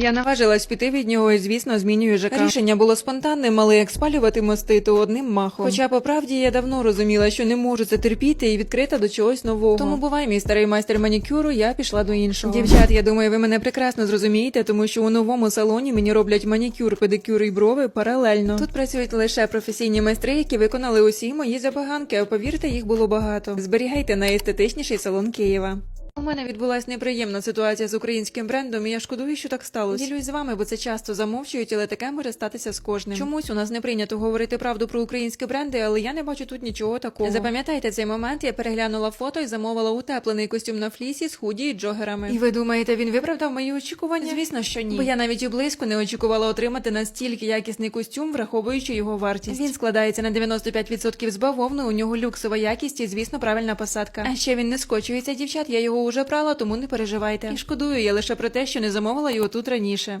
Я наважилась піти від нього і, звісно, змінюю ЖК. Рішення було спонтанним, але як спалювати мости, то одним махом. Хоча, по правді, я давно розуміла, що не можу це терпіти і відкрита до чогось нового. Тому бувай, мій старий майстер манікюру, я пішла до іншого. Дівчат, я думаю, ви мене прекрасно зрозумієте, тому що у новому салоні мені роблять манікюр, педикюр і брови паралельно. Тут працюють лише професійні майстри, які виконали усі мої забаганки, а повірте, їх було багато. Зберігайте найестетичніший салон Києва. У мене відбулася неприємна ситуація з українським брендом, і я шкодую, що так сталося. Ділюсь з вами, бо це часто замовчують, але таке може статися з кожним. Чомусь у нас не прийнято говорити правду про українські бренди, але я не бачу тут нічого такого. Запам'ятайте цей момент. Я переглянула фото і замовила утеплений костюм на флісі з худі і джогерами. І ви думаєте, він виправдав мої очікування? Звісно, що ні. Бо я навіть і близько не очікувала отримати настільки якісний костюм, враховуючи його вартість. Він складається на 95% з бавовни, у нього люксова якість і, звісно, правильна посадка. А ще він не скочується, дівчат. Я його уже прала, тому не переживайте. І шкодую я лише про те, що не замовила його тут раніше.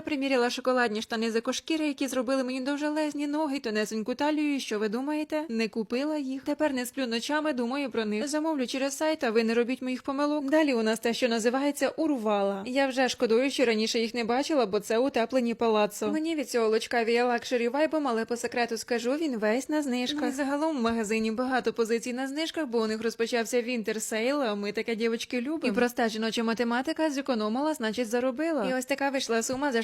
приміряла шоколадні штани з екошкіри, які зробили мені довжелезні ноги, тонесеньку талію. І Що ви думаєте? Не купила їх. Тепер не сплю ночами, думаю про них. Замовлю через сайт, а ви не робіть моїх помилок. Далі у нас те, що називається урвала. Я вже шкодую, що раніше їх не бачила, бо це утеплені палаццо. Мені від цього лучка віє лакшері вайбом, але по секрету скажу, він весь на знижках. Ну, загалом в магазині багато позицій на знижках, бо у них розпочався вінтер сейл, а ми таке дівочки любимо. І проста жіноча математика зекономила, значить заробила. І ось така вийшла сума за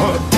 Oh.